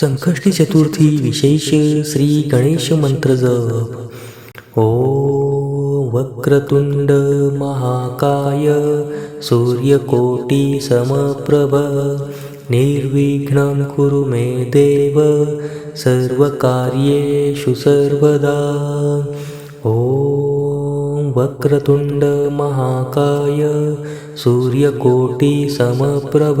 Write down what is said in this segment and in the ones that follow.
संकष्टी चतुर्थी विशेष श्री गणेश मंत्र जप. ओ वक्रतुंड महाकाय सूर्यकोटी समप्रभ. निर्विघ्नं कुरु मे देव सर्वकार्येषु सर्वदा. ॐ वक्रतुण्ड महाकाय सूर्यकोटी समप्रभ.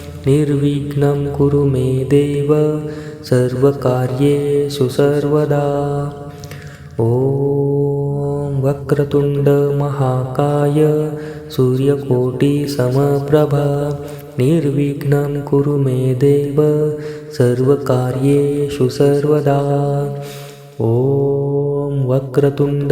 निर्विघ्नं कुरु मे देव सर्वकार्येषु सर्वदा। ॐ वक्रतुण्डमहाकाय सूर्यकोटिसमप्रभा। निर्विघ्नं कुरु मे देव सर्वकार्येषु सर्वदा। ॐ वक्रतुण्डमहाकाय